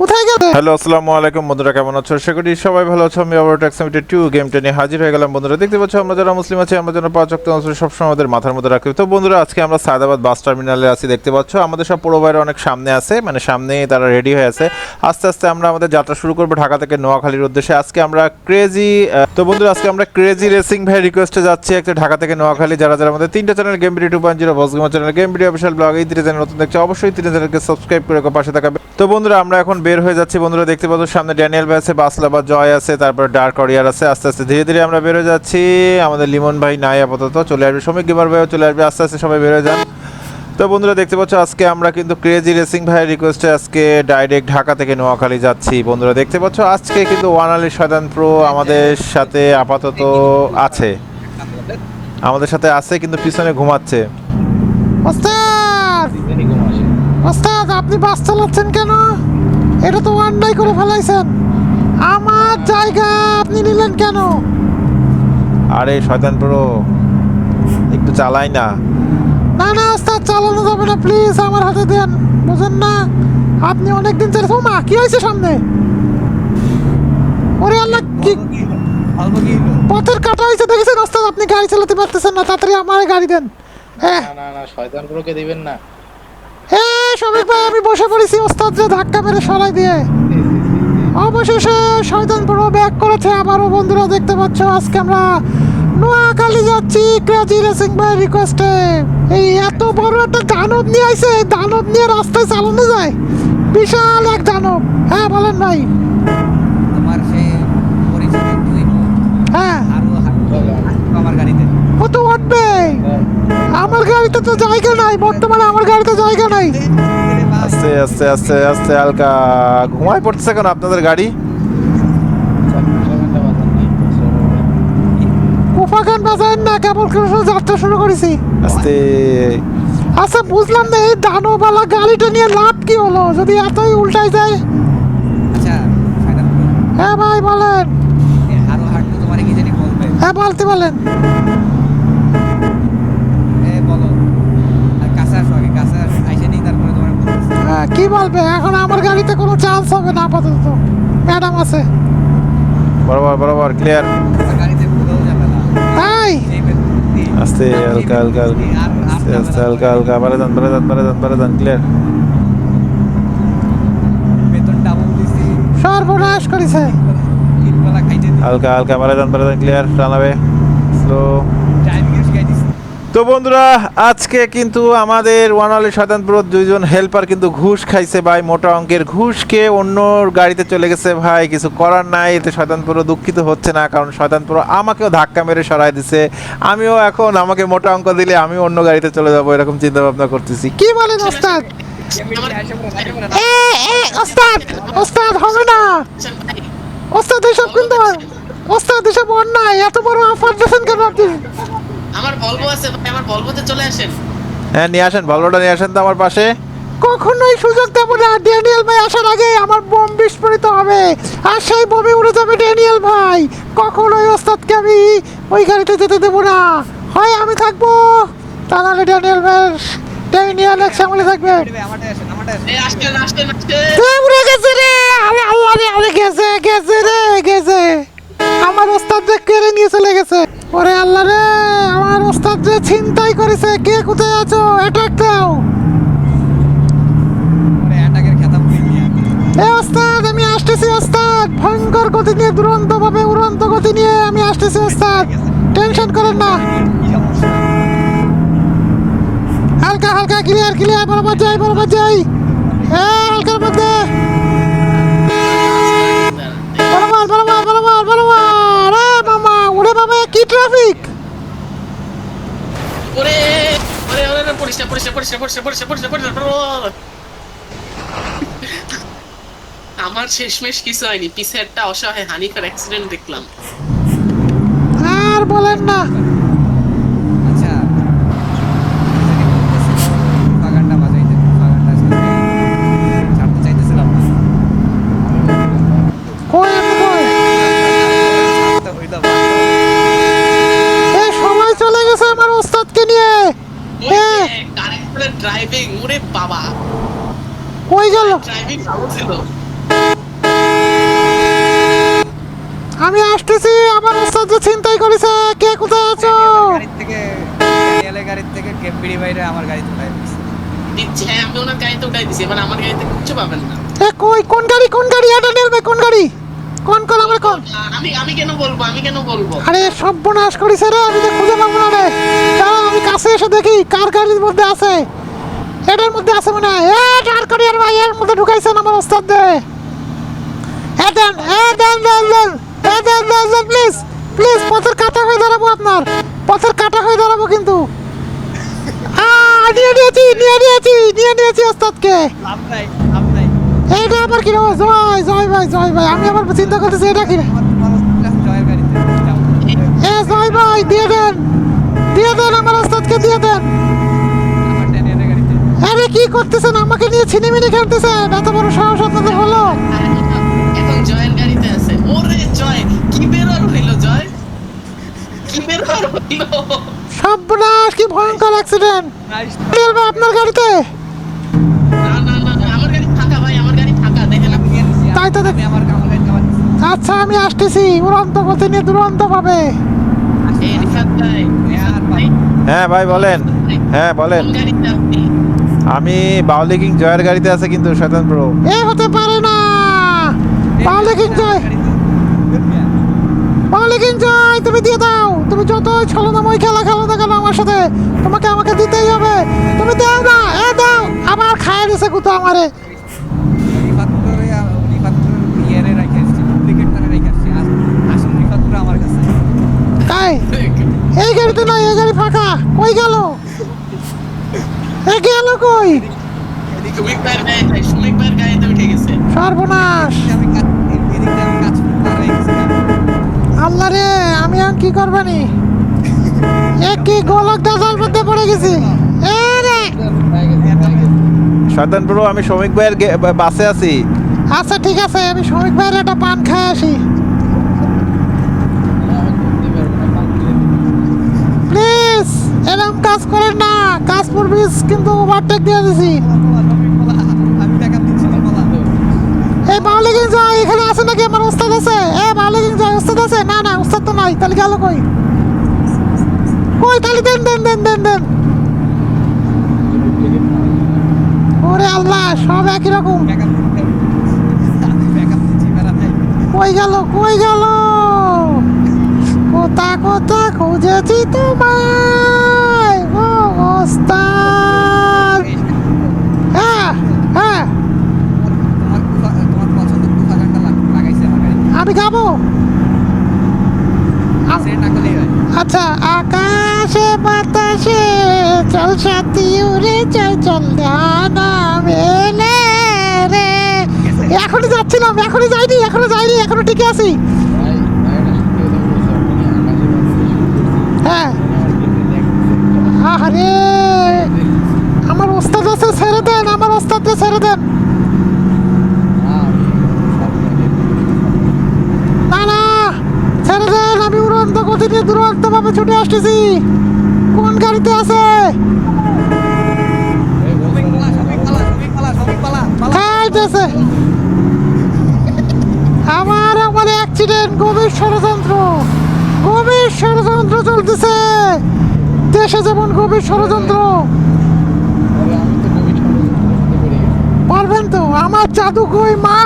কোথায় গেছে হ্যালো, আসসালামু আলাইকুম। বন্ধুরা, কেমন আছো? আশা করি সবাই ভালো আছো। আমি আবার ট্যাক্সিমিটার টু গেমটা নিয়ে হাজির হয়ে গেলাম। বন্ধুরা, দেখতে পাচ্ছ, আমরা যারা মুসলিম আছি, আমরা যেন পাঁচ অক্ট সবসময় আমাদের মাথার মধ্যে রাখি। তো বন্ধুরা, আজকে আমরা সায়দাবাদ বাস টার্মিনালে আছি, দেখতে পাচ্ছ। আমাদের সব পুরো বাইরে অনেক সামনে আছে মানে সামনে তারা রেডি হয়ে আছে। আস্তে আস্তে আমরা আমাদের যাত্রা শুরু করব ঢাকা থেকে নোয়াখালীর উদ্দেশ্যে। আজকে আমরা ক্রেজি তো বন্ধুরা, আজকে আমরা ক্রেজি রেসিং ভাই রিকোয়েস্টে যাচ্ছি একটা ঢাকা থেকে নোয়াখালী। যারা যারা আমাদের তিনটা channel game video two point zero বসগেমা channel game video official blog এই তিনটে চ্যানেল নতুন দেখছে, অবশ্যই তিনটে চ্যানেলকে সাবস্ক্রাইব করে পাশে থাকবে। তো বন্ধুরা, আমরা এখন বের হয়ে যাচ্ছি বন্ধুরা দেখতে পাচ্ছ সামনে ড্যানিয়েল ভাই আছে বাসলা বা জয় আছে তারপর ডার্ক অরিয়ার আছে আস্তে আস্তে ধীরে ধীরে আমরা বের হয়ে যাচ্ছি। আমাদের লিমন ভাই নাই আপাতত চলে আসবে। শ্রমিক গেমার ভাইও চলে আসবে আস্তে আস্তে সবাই বের হয়ে যান। তো বন্ধুরা দেখতে পাচ্ছ আজকে আমরা কিন্তু ক্রেজি রেসিং ভাইয়ের রিকোয়েস্টে আজকে ডাইরেক্ট ঢাকা থেকে নোয়াখালী যাচ্ছি। বন্ধুরা দেখতে পাচ্ছ আজকে কিন্তু ওয়ান আলী শয়তান প্রো আমাদের সাথে আপাতত আছে। আমাদের সাথে আছে কিন্তু পিছনে ঘুমাচ্ছে। ওস্তাদ ওস্তাদ আপনি বাস চালাচ্ছেন কেন? এটা তো অন্যায় করে ফেলাইছেন। আমার জায়গা আপনি নিলেন কেন? আরে শয়তান প্রো একটু চালাই না। না না ওস্তাদ চালানো যাবে না প্লিজ আমার হাতে দেন। বুঝেন না আপনি অনেক দিন ও মা কি হয়েছে সামনে? ওরে আল্লাহ কি পথের কাটা হয়েছে দেখেছেন ওস্তাদ? আপনি গাড়ি চালাতে পারতেছেন না তাড়াতাড়ি আমার গাড়ি দেন। হ্যাঁ না না না শয়তান প্রোকে দিবেন না। শফিক ভাই আমি বসে পড়েছি ওস্তাদ যে ধাক্কা মেরে সরাই দিয়ে। অবশেষে শয়তান পুরো ব্যাক করেছে আবারও বন্ধুরা দেখতে পাচ্ছ আজকে আমরা নোয়াখালী যাচ্ছি ক্রেজি রেসিং ভাই রিকোয়েস্টে এই এত বড় একটা দানব নিয়ে আইছে দানব নিয়ে রাস্তায় চালানো যায়? বিশাল এক দানব। হ্যাঁ বলেন ভাই। হ্যাঁ। আমার গাড়িতে। ও তো উঠবে আমার গাড়িতে তো জায়গা নাই বর্তমানে আমার গাড়িতে জায়গা নাই। আস্তে আস্তে আস্তে আস্তে হালকা। ঘুমায় পড়তেছে কেন আপনাদের গাড়ি? কোফা গান বাজায় না কেবল কেবল যাত্রা শুরু করেছি। আস্তে। আচ্ছা বুঝলাম না এই দানবালা গাড়িটা নিয়ে লাভ কি হলো? যদি এতই উল্টাই যায়। আচ্ছা হ্যাঁ ভাই বলেন। হ্যাঁ বলতে বলেন এ বলো আর কাছে আসো আগে কাছে আসো আইসে নেই তারপরে তোমার বলতেছি। হ্যাঁ কি বলবে? এখন আমার গাড়িতে কোনো চান্স হবে না আপাতত। ম্যাডাম আছে। বরাবর বরাবর ক্লিয়ার এই! আস্তে হালকা হালকা আস্তে আস্তে হালকা হালকা বারে যান বারে যান বারে যান বারে যান ক্লিয়ার সর্বনাশ করেছে। হালকা হালকা বারে যান বারে যান ক্লিয়ার টানাবে স্লো তো বন্ধুরা, আজকে কিন্তু আমাদের ওয়ানালি শতানপুর দুইজন হেল্পার কিন্তু ঘুষ খাইছে ভাই, মোটা অঙ্কের ঘুষ খেয়ে অন্য গাড়িতে চলে গেছে ভাই, কিছু করার নাই, এতে শয়তানপুর দুঃখিত হচ্ছে না, কারণ শয়তানপুর আমাকেও ধাক্কা মেরে সরাই দিছে। আমিও এখন আমাকে মোটা অঙ্ক দিলে আমিও অন্য গাড়িতে চলে যাব, এরকম চিন্তা ভাবনা করতেছি। কি বলেন ওস্তাদ? ওস্তাদ ওস্তাদ হবে না। ওস্তাদ, এসব কিন্তু ওস্তাদ, এসব অন্যায়, এত বড় অফার দিয়েছেন কেন আপনি? আমার বলব আছে ভাই আমার বলবোতে চলে আসেন। হ্যাঁ নিয়ে আসেন ভালোটা নিয়ে আসেন তো আমার পাশে। কখনোই সুযোগ দেব না ড্যানিয়েল ভাই আসার আগে আমার বোম বিস্ফোরিত হবে। আর সেই বোমে উড়ে যাবে ড্যানিয়েল ভাই। কখনোই ওস্তাদকে আমি ওই গাড়িতে যেতে দেবো না। হয় আমি থাকব তা নাহলে ড্যানিয়েল ভাই ড্যানিয়েল এক সামলে থাকবে। উড়ে গেছে রে আরে আল্লাহ রে আরে গেছে গেছে রে গেছে। আমার ওস্তাদ যে কেড়ে নিয়ে চলে গেছে। ওরে আল্লাহ রে আমার ওস্তাদ যে ছিনতাই করেছে কে কোথায় আছো? অ্যাটাক দাও। এ ওস্তাদ আমি আসতেছি ওস্তাদ। ভয়ঙ্কর গতি নিয়ে দুরন্ত ভাবে উড়ন্ত গতি নিয়ে আমি আসতেছি ওস্তাদ। টেনশন করেন না। হালকা হালকা ক্লিয়ার ক্লিয়ার বরাবর যাই বরাবর যাই। হ্যাঁ হালকার মধ্যে। পালাবার পালাবার পালাবার পালাবার আরে মামা ওরে বাবা কি ট্রাফিক ওরে ওরে ওরে আমার শেষমেশ কিছু হয়নি পিছেরটা অসহায় হানিকর অ্যাক্সিডেন্ট দেখলাম। আর বলেন না। গেল ভালো ছিল। আমি আসতেছি আমার ওস্তাদ যে চিন্তাই করেছে কে কোথায় আছো? গাড়ির থেকে ড্যানিয়েলের গাড়ির থেকে বাইরে আমার গাড়িতে উঠাই দিচ্ছে। দিচ্ছে হ্যাঁ আমি ওনার গাড়িতে উঠাই দিছি এবার আমার গাড়িতে কিচ্ছু পাবেন না। এ কই কোন গাড়ি কোন গাড়ি? এটা নেলবে কোন গাড়ি? কোন কোন আমার কোন আমি আমি কেন বলব আমি কেন বলব? আরে সর্বনাশ করিছে রে আমি তো খুঁজে পাবো না রে। দাঁড়াও আমি কাছে এসে দেখি কার গাড়ির মধ্যে আছে? এটার মধ্যে আছে মনে হয়। এ ডার করিয়ার ভাই এর মধ্যে ঢুকাইছেন আমার ওস্তাদ দে এ দেন এ দেন দেন দেন এ দেন দেন দেন প্লিজ প্লিজ পথের কাটা হয়ে দাঁড়াবো আপনার। পথের কাটা হয়ে দাঁড়াবো কিন্তু। আ নিয়ে নিয়েছি নিয়ে নিয়েছি নিয়ে নিয়েছি ওস্তাদকে এইটা আবার কি জয় জয় ভাই জয় ভাই। আমি আবার চিন্তা করতেছি এটা কি। এ জয় ভাই দিয়ে দেন দিয়ে দেন আমার ওস্তাদকে দিয়ে দেন আমার ড্যানিয়েলের গাড়িতে আরে কি করতেছেন? আমাকে নিয়ে ছিনিমিনি খেলতেছেন? এত বড় সাহস আপনাদের হলো? এখন জয়ের গাড়িতে আছে। ওরে জয় কি বের আর হইল জয়? কি বের আর হইল? সর্বনাশ কি ভয়ঙ্কর অ্যাক্সিডেন্ট নাইস আপনার গাড়িতে? না না না আমার গাড়ি ফাঁকা ভাই আমার গাড়ি ফাঁকা দেখেন তাই তো দেখ- আমার আচ্ছা আমি আসতেছি। উড়ন্ত গতি নিয়ে দুরন্ত পাবে এই ভাই হ্যাঁ ভাই বলেন। হ্যাঁ বলেন। আপনি আমি বাউলি কিং জয়ের গাড়িতে আছে কিন্তু শয়তান প্রো এ হতে পারে না। পাহলে কিং জয়। পাহলে কিং জয়, তুমি দিয়ে দাও। তুমি যত ছলনাময় খেলা খেলো না কেন আমার সাথে, তোমাকে আমাকে দিতেই হবে। তুমি দাও না, এ দাও। আবার খায় দিছে কুতো আমারে। আমার এই গাড়িতে নাই, এই গাড়ি ফাঁকা। কই গেল? এ গেল কই? সর্বনাশ। আল্লাহ রে আমি আর কি করবানি এ কি গোলক মধ্যে পড়ে গেছি। এ রে! শয়তান প্রো আমি শ্রমিক ভাইয়ের বাসে আছি। আচ্ছা ঠিক আছে আমি শ্রমিক ভাইয়ের একটা পান খাই আসি প্লিজ এরকম কাজ করেন না, কাজ পড়বিস কিন্তু ওভারটেক দিয়ে দিছি। এই মালিকিং জয় এখানে আছে নাকি আমার ওস্তাদ আছে? এ মালিকিং জয় ওস্তাদ আছে? না না, ওস্তাদ তো নাই, তাহলে গেল কই? কই, তাহলে দেন দেন দেন দেন দেন। ওরে আল্লাহ, সব একই রকম। কই গেল কই গেল? কোথা কোথা খুঁজেছি তোমায় ও ওস্তাদ হ্যাঁ হ্যাঁ তোমার কুফা- তোমার পছন্দের কুফা গানটা লাগ- লাগাইছে আমার গাড়িতে আমি গাবো আম- সেট না করলেই হয় আচ্ছা আকাশে বাতাসে চল সাথী উড়ে, চল চল জানা রে। এখনই যাচ্ছিলাম এখনই যাইনি এখনও যাইনি এখনও টিকে আছি। হ্যাঁ। আরে আমার ওস্তাদ আছে, ছেড়ে দেন, আমার ওস্তাদকে ছেড়ে দেন। না না, ছেড়ে দেন, আমি উড়ন্ত গতি নিয়ে দুরন্ত ভাবে ছুটে আসতেছি। কোন গাড়িতে আছে। আমার আমার অ্যাক্সিডেন্ট গভীর ষড়যন্ত্র। গভীর ষড়যন্ত্র চলতেছে। দেশে যেমন গভীর ষড়যন্ত্র। পারবেন তো আমার জাদু কই মা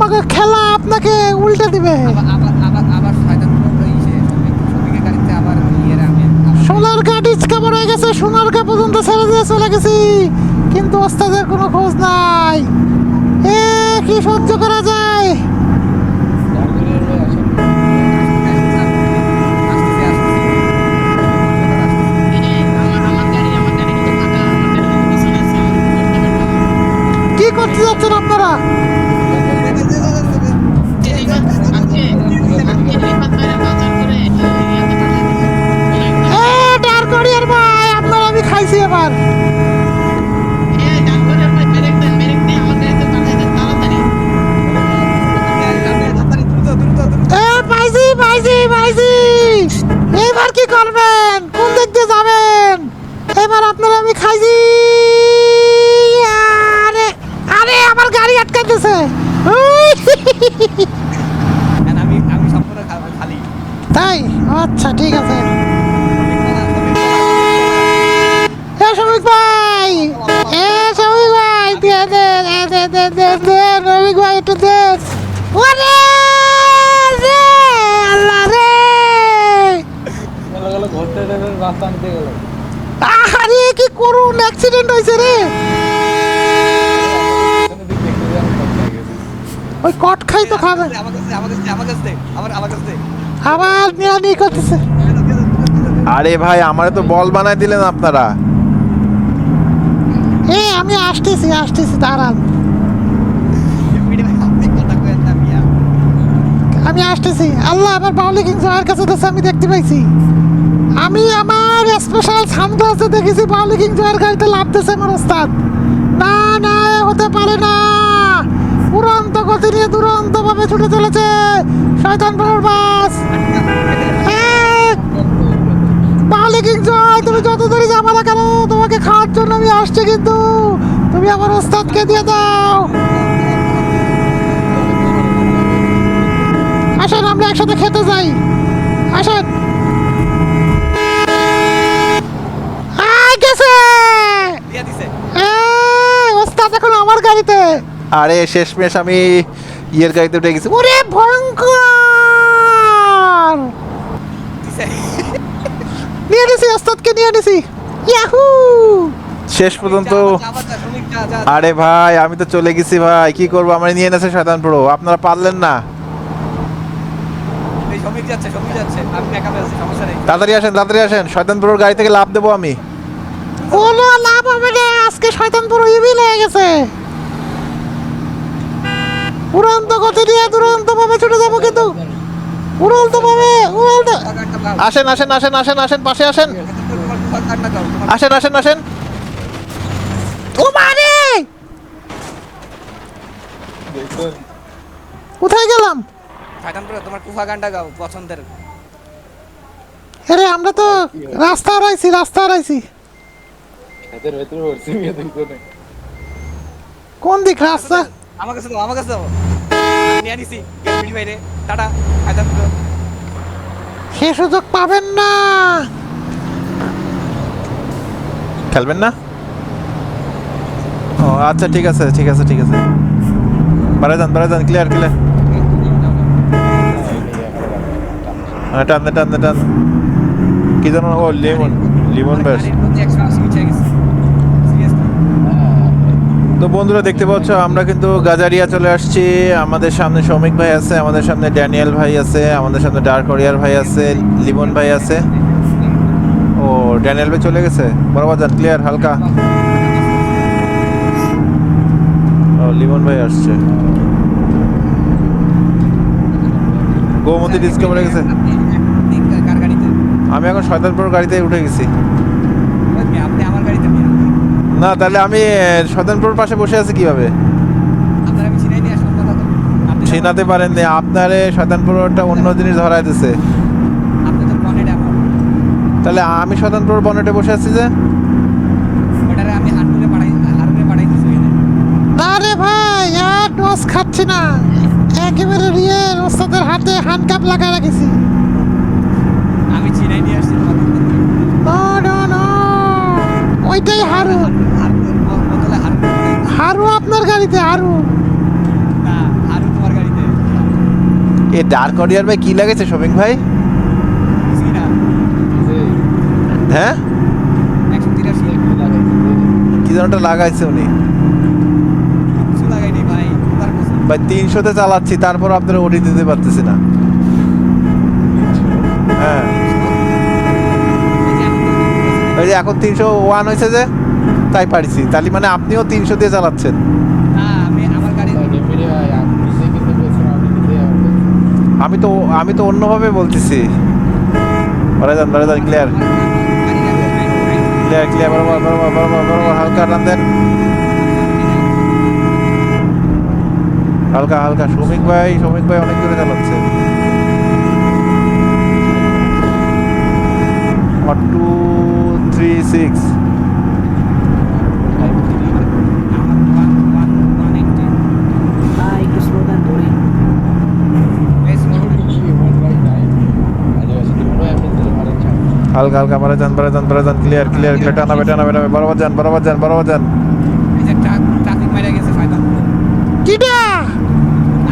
মাকে খেলা আপনাকে উল্টে দিবে। আবার আবার গাড়ি কেমন হয়ে গেছে সোনার গা পর্যন্ত ছেড়ে দিয়ে চলে গেছি কিন্তু ওস্তাদের কোনো খোঁজ নাই এ কি সহ্য করা যায় আসতেছি, আসতেছি। এই, আমার কট খাই তো খাবে আবার নিরানি করতেছে আরে ভাই আমারে তো বল বানাই দিলেন আপনারা এ আমি আসতেছি আসতেছি দাঁড়ান আমি আসতেছি আল্লাহ আমার বাউলি কিং জয়ের কাছে তো আমি দেখতে পাইছি আমি আমার স্পেশাল সানগ্লাসে দেখেছি বাউলি কিং জয়ের গাড়িতে লাভতেছে আমার ওস্তাদ না না হতে পারে না উড়ন্ত গতি নিয়ে দুরন্ত ভাবে ছুটে চলেছে শয়তান বড় বাস। বাউলি জয় তুমি যত দেরি যাব না কেন তোমাকে খাওয়ার জন্য আমি আসছি কিন্তু। তুমি আমার ওস্তাদকে দিয়ে দাও। আসেন আমরা একসাথে খেতে যাই। আসেন। গেছে। ওস্তাদ এখন আমার গাড়িতে। আরে শেষমেশ আমি ইয়ের গাড়িতে উঠে গেছি। ওরে ভয়ঙ্কর! নিয়ে নিছি ওস্তাদকে নিয়ে নিছি। ইয়াহু! শেষ পর্যন্ত। আরে ভাই আমি তো চলে গেছি ভাই। কি করব? আমার নিয়ে এনেছে শয়তান প্রো আপনারা পারলেন না। তাড়াতাড়ি আসেন তাড়াতাড়ি আসেন। শয়তান প্রোর গাড়ি থেকে লাভ দেবো আমি। কোনো লাভ হবে না আজকে শয়তান পুরো ইবিল হয়ে গেছে। নিয়ে দুরন্ত ভাবে ছুটে যাব কিন্তু। উড়ন্ত ভাবে উড়ন্ত। আসেন আসেন আসেন আসেন আসেন পাশে আসেন। আসেন আসেন আসেন। ও মারে কোথায় গেলাম? তোমার কুফা গানটা গাও পছন্দের। আরে আমরা তো রাস্তা হারাইছি রাস্তা হারাইছি। এদের ভেতরে পড়ছি কোন দিক রাস্তা? আমার কাছে দাও আমার কাছে দাও। নিয়ে নিছি টাটা সে সুযোগ পাবেন না। খেলবেন না? ও আচ্ছা ঠিক আছে ঠিক আছে ঠিক আছে। বাড়াই যান বাড়াই যান ক্লিয়ার ক্লিয়ার টান টান টান কি যেন ও লিমন লিমন ব্যাস গাড়ির মধ্যে একশো আশি উঠে গেছে সিরিয়াস তো বন্ধুরা দেখতে পাচ্ছ, আমরা কিন্তু গাজারিয়া চলে আসছি। আমাদের সামনে সৌমিক ভাই আছে, আমাদের সামনে ড্যানিয়েল ভাই আছে, আমাদের সামনে ডার্ক অরিয়ার ভাই আছে, লিমন ভাই আছে। ও, ড্যানিয়েল ভাই চলে গেছে? বরাবর যান ক্লিয়ার হালকা। ও, লিমন ভাই আসছে। গোমতী ডিসকভারে গেছে। আমি এখন শয়তানপুর গাড়িতে উঠে গেছি ওই মেয়ে, আপনি আমার গাড়িতে নিয়ে না তাহলে আমি সদনপুর পাশে বসে আছি কীভাবে? আপনি চিনাতে পারেননি আপনারে শয়তানপুর একটা অন্য জিনিস ধরাই দিছে আপনি তো বনেটে আমার। তাহলে আমি শতানপুর বনেটে বসে আছি যে? না রে ভাই আর ডোজ খাচ্ছি না। একেবারে রিয়েল ওস্তাদের হাতে হ্যান্ডকাপ লাগায় রাখেছি। আমি চিনাই নিয়ে আসছি নো নো নো ওইটাই হারু হারু বোতলে হারু হারু আপনার গাড়িতে গাড়িতে। এ ডার্ক অডিয়ার ভাই কি লাগেছে শপিং ভাই? হ্যাঁ? একশো তিরাশি কি যেন লাগাইছে উনি। কিছু লাগাইনি ভাই ভাই তিনশোতে চালাচ্ছি তারপর আপনারা ওটি দিতে পারতেছি না। হ্যাঁ। এই যে এখন তিনশো ওয়ান হয়েছে যে? তাই পারিছি। তাহলে মানে আপনিও তিনশো দিয়ে চালাচ্ছেন। আমি তো আমি তো অন্যভাবে বলতেছি। বলে যান বলে যান ক্লিয়ার ক্লিয়ার ক্লিয়ার বরাবর বরাবর বরাবর বরাবর হালকা টান দেন। হালকা হালকা। শ্রমিক ভাই শ্রমিক ভাই অনেক দূরে চালাচ্ছে। টু থ্রি সিক্স হালকা হালকা বারে যান বারে যান বারে যান ক্লিয়ার ক্লিয়ার ক্লিয়ার টানাবে টানাবে টানাবে বরাবর যান বরাবর যান বরাবর যান। এই যে ট্রাক ট্রাফিক মারা গেছে শয়তানপুর কিটা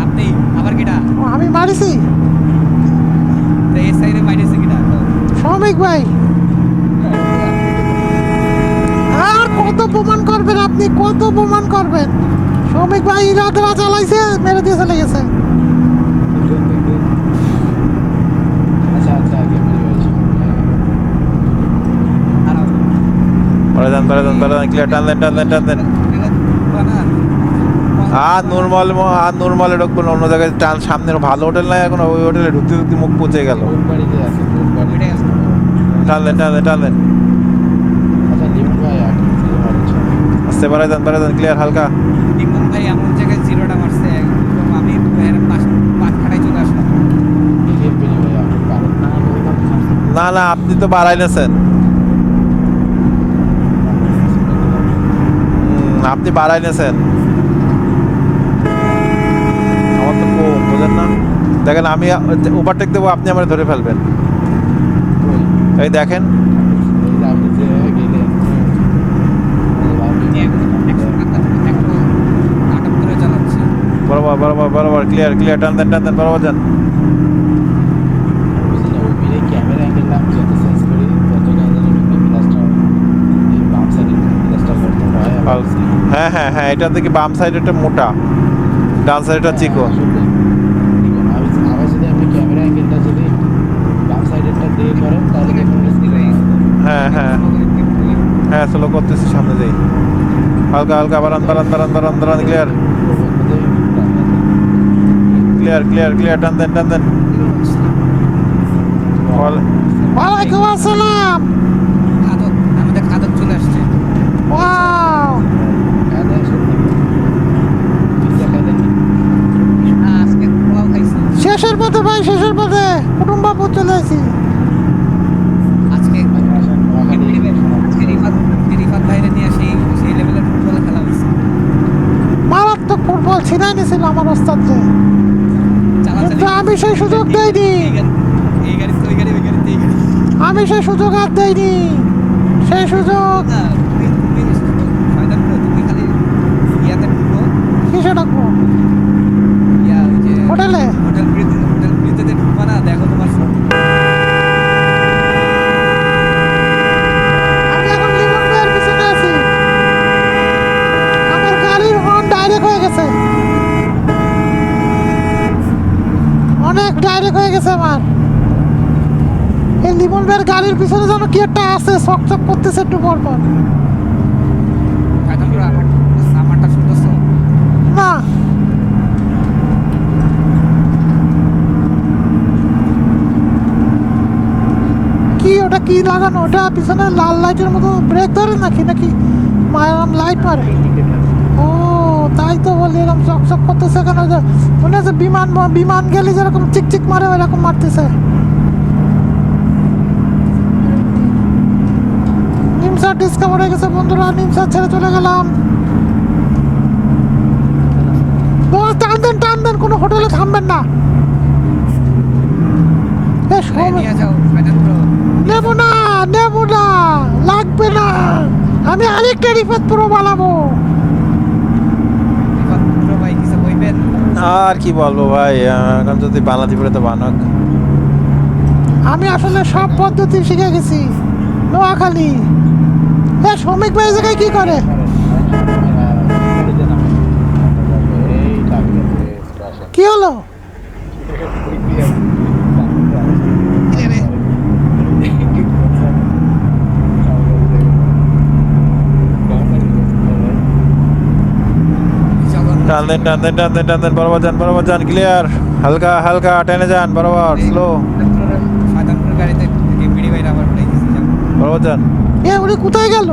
আপনি আবার কিটা ও, আমি মারিছি। তো এই সাইডে মাইরেছে কিটা শ্রমিক ভাই। আর কত প্রমাণ করবেন আপনি কত প্রমাণ করবেন। শ্রমিক ভাই ইরাদরা চালাইছে মেরে দিয়ে চলে গেছে আচ্ছা আচ্ছা আগে মেরে হয়েছে বারে যান বারে যান বারে যান ক্লিয়ার টান দেন টান দেন টান দেন। আর নর্মাল আর নর্মালে ঢুকবো না অন্য জায়গায় টান সামনে ভালো হোটেল নাই এখন ওই হোটেলে ঢুকতে ঢুকতে মুখ পচে গেল। কোন বাড়িতে আছে? কোন বাড়িতে আছে। টান দেন টান দেন টান দেন। আচ্ছা লিমন ভাই আগে ছিল মারছে আস্তে বারে যান বারে যান ক্লিয়ার হালকা। ইমন ভাই এমন জায়গায় জিরোটা মারছে একদম আমি খাটাই চলে আসলাম। না না আপনি তো বাড়াই নেছেন আপনি বাড়াই নেছেন আমার তো বোঝেন না। দেখেন, আমি ওভারটেক দেবো, আপনি আমার ধরে ফেলবেন। এই দেখেন। বরাবর বরাবর বরাবর ক্লিয়ার ক্লিয়ার টান দেন টান দেন, বরাবর যান বুঝলি না ওই মিলে ক্যামেরা অ্যাঙ্গেল আমি যত সেন্স করি তত না জানি গ্লাসটা এই বাম সাইডে গ্লাসটা করতে হয় আর আর- হ্যাঁ হ্যাঁ হ্যাঁ এটা দেখি বাম সাইডেটা মোটা। ডান সাইডটা দিয়ে দেখুন হ্যাঁ হ্যাঁ হ্যাঁ স্লো করতেছি সামনে যাই হালকা হালকা বারান বারান বারান বারান বারান ক্লিয়ার ক্লিয়ার ক্লিয়ার ক্লিয়ার টান দেন টান দেন। ওয়ালাইকুম আসসালাম খাদক আমাদের খাদক চলে আসছে ওয়াও না আজকে পোলাও খাইছি শেষের পথে ভাই শেষের পথে। কুটুম্বাপুর চলে আসি। মারাত্মক ফুটবল ছিনাই নিয়েছিল আমার ওস্তাদ যে। কিন্তু আমি সেই সুযোগ গাড়ি আমি সেই সুযোগ আর দেইনি। সেই সুযোগ কিসে ডাকবো হোটেলে? হর্ন ডাইরেক্ট হয়ে গেছে। অনেক ডাইরেক্ট হয়ে গেছে আমার। এই লিমন ভাইয়ের গাড়ির পিছনে যেন কি একটা আছে চক চক করতেছে একটু পর পর। না। কি, ওটা কি লাগানো? ওটা পিছনে লাল লাইটের মতো ব্রেক ধরে নাকি নাকি মায়ারাম লাইট মারে? ও, তাই তো বলি এরকম চকচক করতেছে কেন? মনে হচ্ছে বিমান বিমান গেলে যেরকম চিকচিক মারে, ওইরকম মারতেছে। নিমসার ডিসকাভার হয়ে গেছে বন্ধুরা নিমসার ছেড়ে চলে গেলাম। বস টান দেন টান দেন, কোনো হোটেলে থামবেন না এ, আরে সময়- নিয়ে যাও শয়তান bro। নেব না নেব না লাগবে না আমি আরেকটা রিফাত পুরো বানাবো। আর কি বলব ভাই এখন যদি বানাতে পারে তো বানাক। আমি আসলে সব পদ্ধতি শিখে গেছি নোয়াখালী। এ শ্রমিক ভাই জায়গায় কি করে? কি হলো? টান দেন টান দেন টান দেন টান দেন বরাবর যান বরাবর যান ক্লিয়ার হালকা হালকা টেনে যান বরাবর স্লো বরাবর যান। এ উনি কোথায় গেল?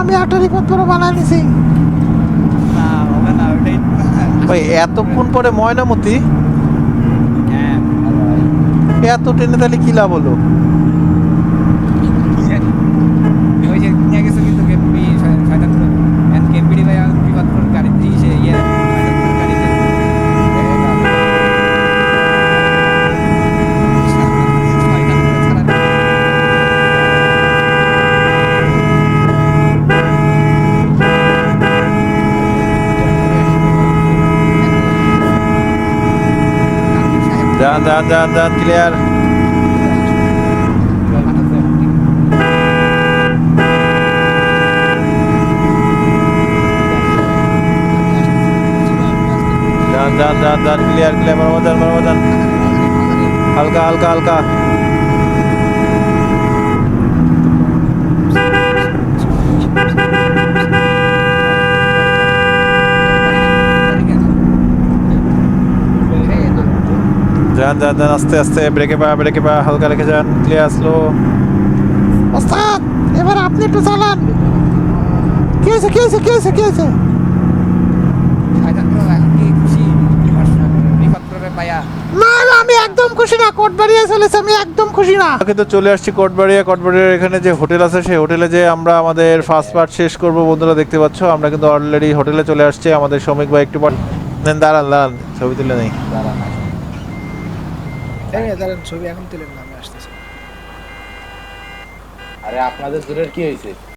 আমি একটা রিপোর্ট বানাই নিছি। এতক্ষণ পরে ময়নামতি? এত টেনে তাহলে কি লাভ হলো? যান দাঁত দাঁত যান ক্লিয়ার দাঁত দাঁত দাঁত যান ক্লিয়ার ক্লিয়ার বরাবর হালকা হালকা হালকা। যান যান যান আস্তে আস্তে ব্রেকে পা ব্রেকে পা হালকা রেখে যান ক্লিয়ার স্লো ওস্তাদ এবার আপনি একটু চালান। কি হয়েছে কি হয়েছে কি হয়েছে কি হয়েছে? না না আমি একদম খুশি না চলেছে আমি একদম খুশি না। আমরা কিন্তু চলে আসছি কোটবাড়িয়া কোটবাড়িয়ার এখানে যে হোটেল আছে সেই হোটেলে যে আমরা আমাদের ফার্স্ট পার্ট শেষ করব বন্ধুরা দেখতে পাচ্ছ আমরা কিন্তু অলরেডি হোটেলে চলে আসছি আমাদের শ্রমিক ভাই একটু পর দাঁড়ান দাঁড়ান ছবি তুলে নেই। দাঁড়ান আসুন। দাঁড়ান ছবি এখন তুলেন না আমি আসতেছি আরে আপনাদের দূরের কি হয়েছে